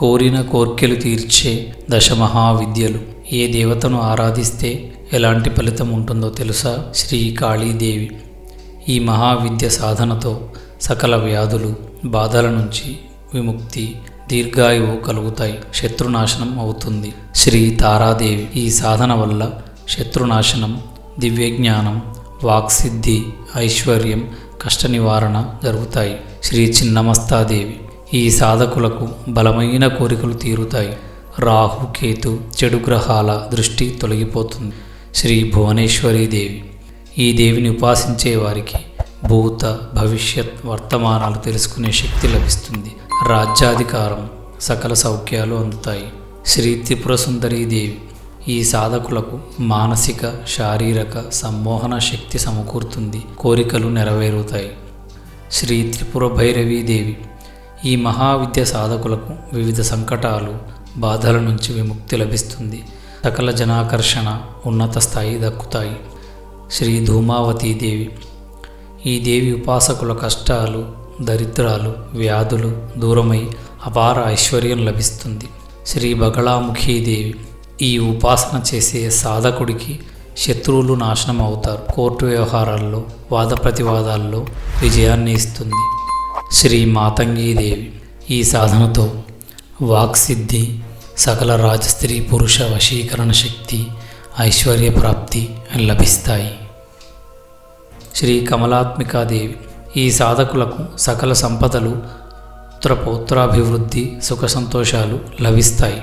కోరిన కోర్కెలు తీర్చే దశమహావిద్యలు. ఏ దేవతను ఆరాధిస్తే ఎలాంటి ఫలితం ఉంటుందో తెలుసా? శ్రీ కాళీదేవి. ఈ మహావిద్య సాధనతో సకల వ్యాధులు బాధల నుంచి విముక్తి దీర్ఘాయువు కలుగుతాయి. శత్రునాశనం అవుతుంది. శ్రీ తారాదేవి. ఈ సాధన వల్ల శత్రునాశనం దివ్యజ్ఞానం వాక్సిద్ధి ఐశ్వర్యం కష్ట నివారణ జరుగుతాయి. శ్రీ చిన్నమస్తాదేవి. ఈ సాధకులకు బలమైన కోరికలు తీరుతాయి. రాహు కేతు చెడు గ్రహాల దృష్టి తొలగిపోతుంది. శ్రీ భువనేశ్వరీ దేవి. ఈ దేవిని ఉపాసించే వారికి భూత భవిష్యత్ వర్తమానాలు తెలుసుకునే శక్తి లభిస్తుంది. రాజ్యాధికారం సకల సౌఖ్యాలు అందుతాయి. శ్రీ త్రిపుర సుందరీ దేవి. ఈ సాధకులకు మానసిక శారీరక సమ్మోహన శక్తి సమకూరుతుంది. కోరికలు నెరవేరుతాయి. శ్రీ త్రిపుర భైరవీ దేవి. ఈ మహావిద్య సాధకులకు వివిధ సంకటాలు బాధల నుంచి విముక్తి లభిస్తుంది. సకల జనాకర్షణ ఉన్నత స్థాయి దక్కుతాయి. శ్రీ ధూమావతీ దేవి. ఈ దేవి ఉపాసకుల కష్టాలు దరిద్రాలు వ్యాధులు దూరమై అపార ఐశ్వర్యం లభిస్తుంది. శ్రీ బగళాముఖీ దేవి. ఈ ఉపాసన చేసే సాధకుడికి శత్రువులు నాశనం అవుతారు కోర్టు వ్యవహారాల్లో వాద ప్రతివాదాల్లో విజయాన్ని ఇస్తుంది. శ్రీ మాతంగీదేవి ఈ సాధనతో వాక్సిద్ధి సకల రాజస్త్రీ పురుష వశీకరణ శక్తి ఐశ్వర్య ప్రాప్తి లభిస్తాయి. శ్రీ కమలాత్మికాదేవి ఈ సాధకులకు సకల సంపదలు పుత్రపౌత్రాభివృద్ధి సుఖ సంతోషాలు లభిస్తాయి.